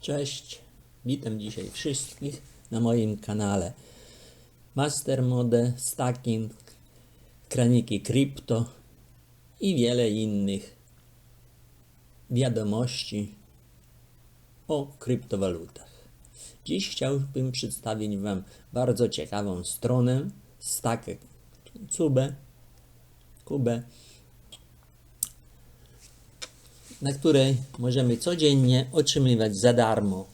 Cześć, witam dzisiaj wszystkich na moim kanale Master Mode, Stacking, Kraniki Krypto i wiele innych wiadomości o kryptowalutach. Dziś chciałbym przedstawić Wam bardzo ciekawą stronę Stack Cube, Cube na której możemy codziennie otrzymywać za darmo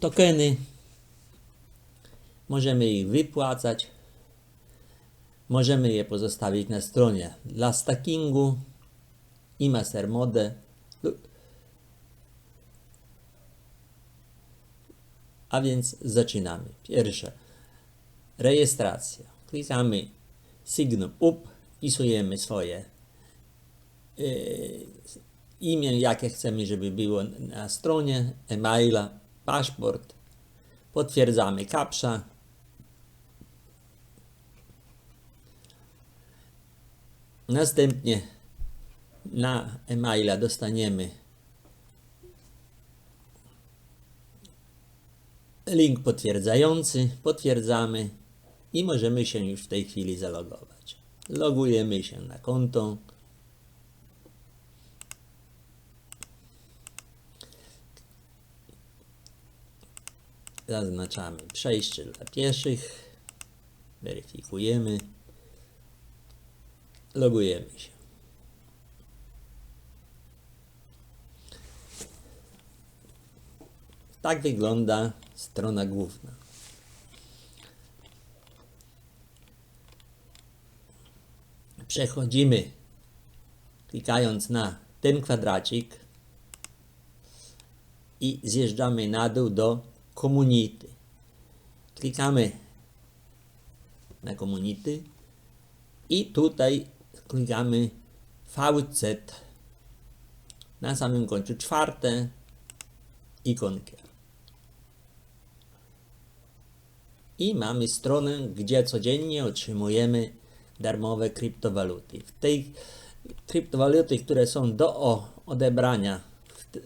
tokeny. Możemy ich wypłacać. Możemy je pozostawić na stronie dla stackingu i mastermode. A więc zaczynamy. Pierwsze. Rejestracja. Klikamy Signum up, wpisujemy swoje imię, jakie chcemy, żeby było na stronie, e-maila, paszport, potwierdzamy kapsza. Następnie na e-maila dostaniemy link potwierdzający, potwierdzamy i możemy się już w tej chwili zalogować. Logujemy się na konto. Zaznaczamy przejście dla pieszych. Weryfikujemy. Logujemy się. Tak wygląda strona główna. Przechodzimy klikając na ten kwadracik i zjeżdżamy na dół do community. Klikamy na community i tutaj klikamy VZ. Na samym końcu czwarte ikonkę. I mamy stronę, gdzie codziennie otrzymujemy darmowe kryptowaluty. W tej kryptowaluty, które są do odebrania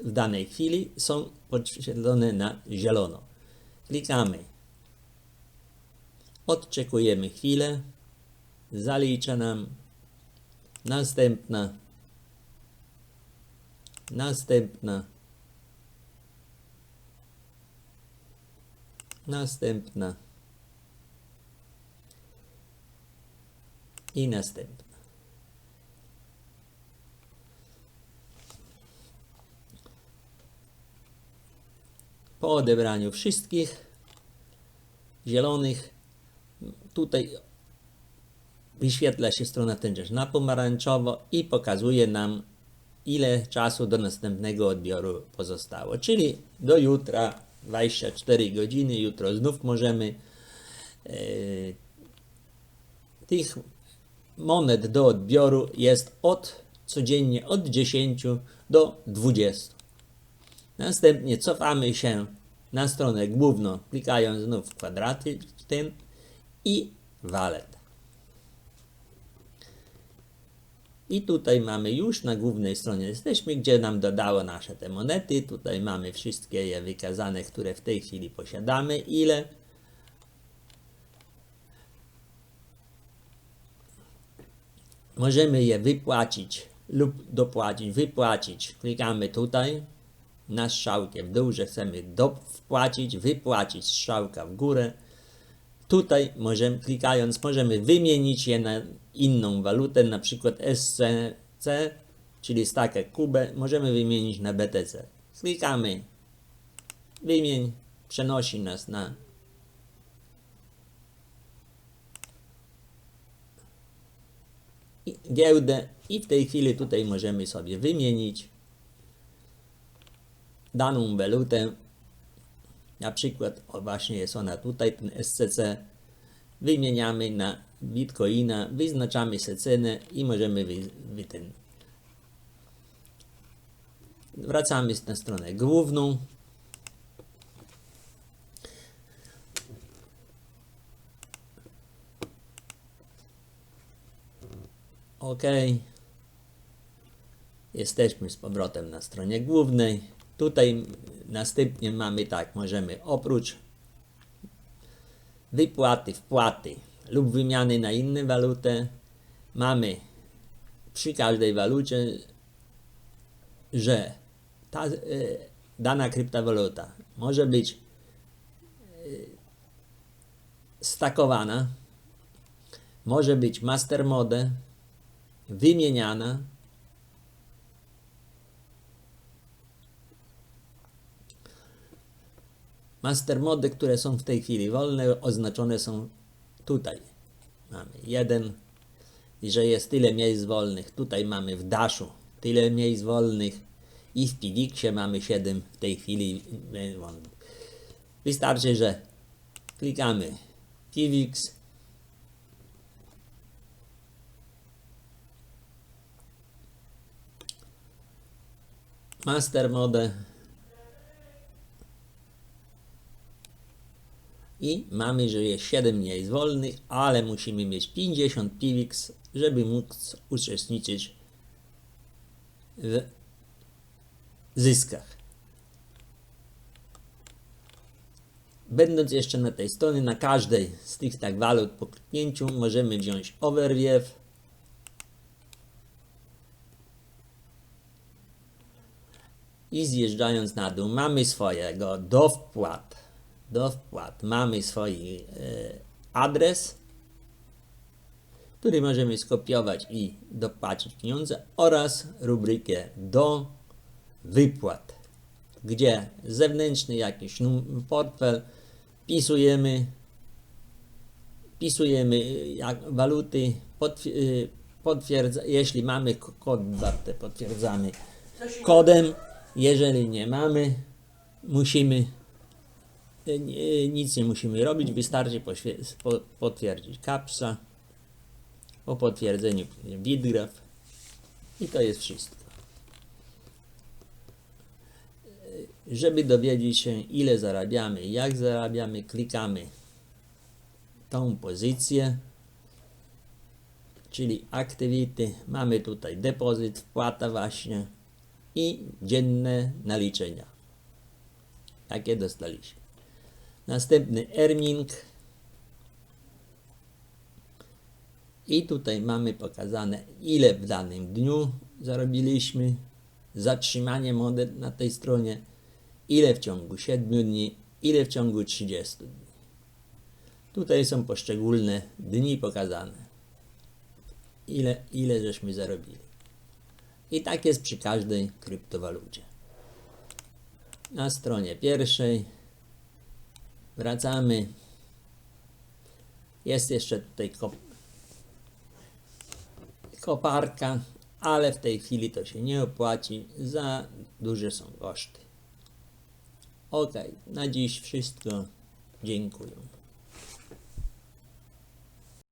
w danej chwili, są podświetlone na zielono. Klikamy. Odczekujemy chwilę. Zalicza nam. Następna. Następna. Następna. I następna. Po odebraniu wszystkich zielonych, tutaj wyświetla się strona tęczeż na pomarańczowo i pokazuje nam, ile czasu do następnego odbioru pozostało. Czyli do jutra 24 godziny, jutro znów możemy e, tych monet do odbioru jest od codziennie od 10 do 20. Następnie cofamy się na stronę główną, klikając znów w kwadraty w tym i wallet. I tutaj mamy już na głównej stronie jesteśmy, gdzie nam dodało nasze te monety. Tutaj mamy wszystkie je wykazane, które w tej chwili posiadamy. Ile możemy je wypłacić lub dopłacić, wypłacić. Klikamy tutaj na strzałkę w dół, że chcemy wpłacić, wypłacić strzałka w górę. Tutaj możemy, klikając możemy wymienić je na inną walutę, na przykład SCC, czyli stakę Kubę, możemy wymienić na BTC. Klikamy wymień, przenosi nas na giełdę i w tej chwili tutaj możemy sobie wymienić daną walutę. Na przykład, o właśnie jest ona tutaj, ten SCC. Wymieniamy na Bitcoina, wyznaczamy sobie cenę i możemy wy, wy ten. Wracamy na stronę główną. OK. Jesteśmy z powrotem na stronie głównej. Tutaj Następnie mamy tak, możemy oprócz wypłaty, wpłaty lub wymiany na inną walutę, mamy przy każdej walucie, że ta e, dana kryptowaluta może być e, stakowana, może być master mode, wymieniana, Master mody, które są w tej chwili wolne, oznaczone są tutaj. Mamy jeden, i że jest tyle miejsc wolnych. Tutaj mamy w Dashu tyle miejsc wolnych i w Pivixie mamy 7 w tej chwili e. Wystarczy, że klikamy Pivix. Master mode i mamy, że jest 7 miejsc wolnych, ale musimy mieć 50 Pivix, żeby móc uczestniczyć w zyskach. Będąc jeszcze na tej stronie, na każdej z tych tak walut po kliknięciu możemy wziąć overview i zjeżdżając na dół mamy swojego do wpłat do wpłat. Mamy swój e, adres, który możemy skopiować i dopłacić pieniądze oraz rubrykę do wypłat, gdzie zewnętrzny jakiś portfel pisujemy, pisujemy jak waluty, potwier- potwierdza, jeśli mamy kod warte, potwierdzamy kodem, jeżeli nie mamy, musimy nic nie musimy robić, wystarczy potwierdzić kapsa, po potwierdzeniu bitgraph i to jest wszystko. Żeby dowiedzieć się ile zarabiamy, jak zarabiamy, klikamy tą pozycję, czyli activity, mamy tutaj depozyt, wpłata właśnie i dzienne naliczenia. Takie dostaliśmy. Następny earning. I tutaj mamy pokazane, ile w danym dniu zarobiliśmy. Zatrzymanie monet na tej stronie. Ile w ciągu 7 dni, ile w ciągu 30 dni. Tutaj są poszczególne dni pokazane. Ile, ile żeśmy zarobili. I tak jest przy każdej kryptowalucie. Na stronie pierwszej Wracamy. Jest jeszcze tutaj kop koparka, ale w tej chwili to się nie opłaci. Za duże są koszty. Ok, na dziś wszystko. Dziękuję.